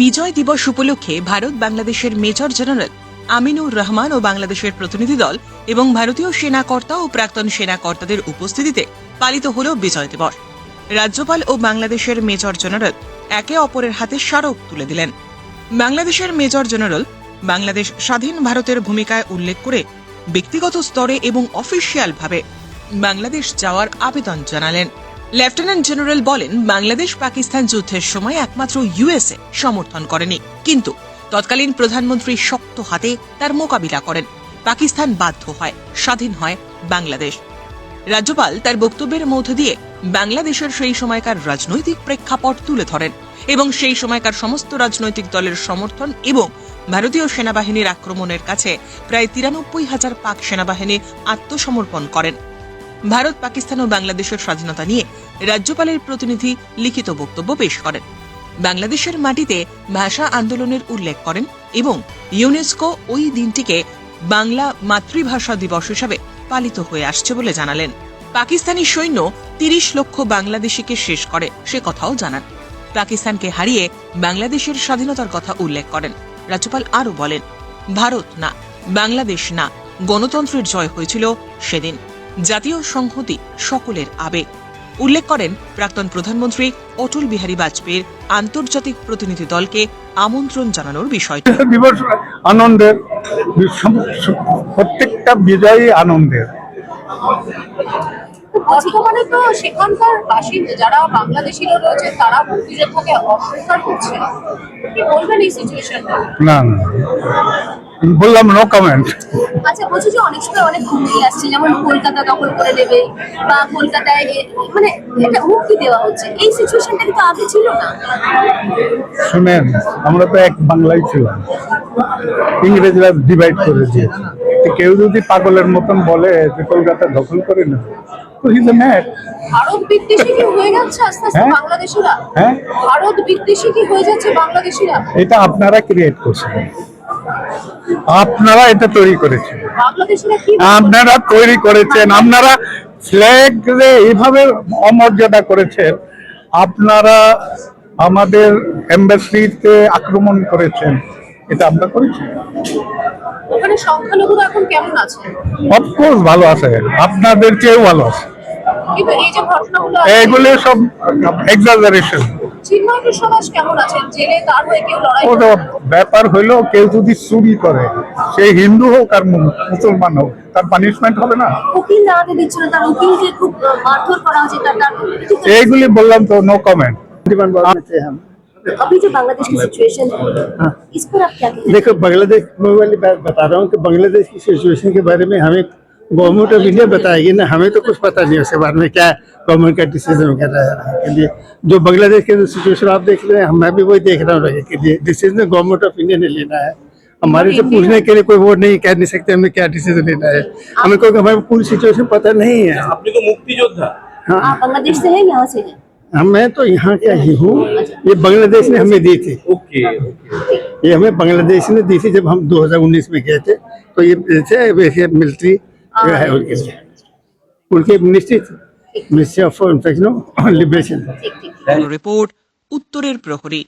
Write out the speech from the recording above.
বিজয় দিবস উপলক্ষে ভারত বাংলাদেশের মেজর জেনারেল আমিনুর রহমান ও বাংলাদেশের প্রতিনিধি দল এবং ভারতীয় সেনাকর্তা ও প্রাক্তন সেনাকর্তাদের উপস্থিতিতে পালিত হল বিজয় দিবস। রাজ্যপাল ও বাংলাদেশের মেজর জেনারেল একে অপরের হাতে স্মারক তুলে দিলেন। বাংলাদেশের মেজর জেনারেল বাংলাদেশ স্বাধীন ভারতের ভূমিকায় উল্লেখ করে ব্যক্তিগত স্তরে এবং অফিসিয়ালভাবে বাংলাদেশ যাওয়ার আবেদন জানালেন। লেফটেন্যান্ট জেনারেল বলেন, বাংলাদেশ পাকিস্তান যুদ্ধের সময় একমাত্র ইউএসএ সমর্থন করেনি। কিন্তু তৎকালীন প্রধানমন্ত্রী শক্ত হাতে তার মোকাবিলা করেন। পাকিস্তান বাধ্য হয়, স্বাধীন হয় বাংলাদেশ। রাজ্যপাল তার বক্তব্যের মধ্য দিয়ে বাংলাদেশের সেই সময়কার রাজনৈতিক প্রেক্ষাপট তুলে ধরেন এবং সেই সময়কার সমস্ত রাজনৈতিক দলের সমর্থন এবং ভারতীয় সেনাবাহিনীর আক্রমণের কাছে প্রায় তিরানব্বই হাজার পাক সেনাবাহিনী আত্মসমর্পণ করেন। ভারত, পাকিস্তান ও বাংলাদেশের স্বাধীনতা নিয়ে রাজ্যপালের প্রতিনিধি লিখিত বক্তব্য পেশ করেন। বাংলাদেশের মাটিতে ভাষা আন্দোলনের উল্লেখ করেন এবং ইউনেস্কো ওই দিনটিকে বাংলা মাতৃভাষা দিবস হিসাবে পালিত হয়ে আসছে বলে জানালেন। পাকিস্তানি সৈন্য তিরিশ লক্ষ বাংলাদেশিকে শেষ করে, সে কথাও জানান। পাকিস্তানকে হারিয়ে বাংলাদেশের স্বাধীনতার কথা উল্লেখ করেন। রাজ্যপাল আরও বলেন, ভারত না, বাংলাদেশ না, গণতন্ত্রের জয় হয়েছিল সেদিন। জাতীয় সংহতি সকলের আবেগ। উল্লেখ করেন প্রাক্তন প্রধানমন্ত্রী অটল বিহারী বাজপেয়ীর আন্তর্জাতিক প্রতিনিধি দলকে আমন্ত্রণ জানানোর বিষয়টি। দিবস আনন্দের প্রত্যেকটা বিজয়ী আনন্দের। বর্তমানে তো সেখানকার বাসিন্দা যারা বাংলাদেশিরা রয়েছে তারা মুক্তিযোদ্ধাকে অস্বীকার করছে কি বলবেন এই সিচুয়েশনটা না না। বললাম নো কমেন্ট আচ্ছা বলছি যে অনেক সময় অনেক হুমকি আসছে যেমন কলকাতা দখল করে নেবে বা কলকাতায় মানে এটা হুমকি দেওয়া হচ্ছে। এই সিচুয়েশনটা কিন্তু আগে ছিল না? শুনেন আমরা তো এক বাংলাই ছিলাম। ইংরেজরা ডিভাইড করে দিয়েছে। কেউ যদি পাগলের মতন বলে যে কলকাতা দখল করে না তো হিজ এ ম্যাড ভারত বিদ্বেষী কি হয়ে যাচ্ছে আস্তে আস্তে হ্যাঁ? বাংলাদেশিরা? হ্যাঁ? ভারত বিদ্বেষী কি হয়ে যাচ্ছে বাংলাদেশিরা? এটা আপনারা ক্রিয়েট করছেন। আপনারা এটা তৈরি করেছেন। আপনারা তৈরি করেছেন। আপনারা ফ্ল্যাগ এইভাবে অমর্যাদা করেছেন। আপনারা আমাদের এম্বাসিতে আক্রমণ করেছেন। এটা আমরা করেছি। ওখানে সংখ্যালঘুরা এখন কেমন আছে? অফকোর্স ভালো আছে। আপনাদের চেয়েও ভালো আছে, এগুলো সব এক্সাজারেশন চিন্ময় সমাজ কেমন আছে জেলে তার হয়ে কেউ লড়াই ওটা ব্যাপার হইলো কেউ যদি চুরি করে সে হিন্দু হোক আর মু- মুসলমান হোক তার পানিশমেন্ট হবে না উকিল দাঁড়াতে দিচ্ছে না তার উকিলকে খুব আহ, মারধর করা হচ্ছে তার তার এইগুলি বললাম তো নো কমেন্ট अभी जो बांग्लादेश की सिचुएशन है इस पर आप क्या कहते देखो बांग्लादेश मैं वाली बात बता रहा हूँ कि बांग्लादेश की सिचुएशन के बारे में हमें गवर्नमेंट ऑफ़ इंडिया बताएगी ना हमें तो कुछ पता नहीं उसके बारे में क्या गवर्नमेंट का डिसीज़न वगैरह के लिए। जो बांग्लादेश के अंदर सिचुएशन आप देख रहे हैं मैं भी वही देख रहा हूँ लोगों के लिए। डिसीज़न तो गवर्नमेंट ऑफ़ इंडिया ने लेना है। हमारे से पूछने के लिए कोई वो नहीं कह नहीं सकते हमें क्या डिसीज़न लेना है। हमें कोई हमारी पूरी सिचुएशन पता नहीं है। आपने तो मुक्ति योद्धा हाँ बांग्लादेश से है यहाँ से हाँ? मैं तो यहाँ क्या ही हूँ। अच्छा। ये बांग्लादेश ने हमें दी थी। ओके ये हमें बांग्लादेश ने दी थी जब हम 2019 में गए थे। तो ये थे वैसे मिलिट्री उनके लिए उनके ministry ministry of no liberation ठीक ठीक রিপোর্ট উত্তরের প্রহরী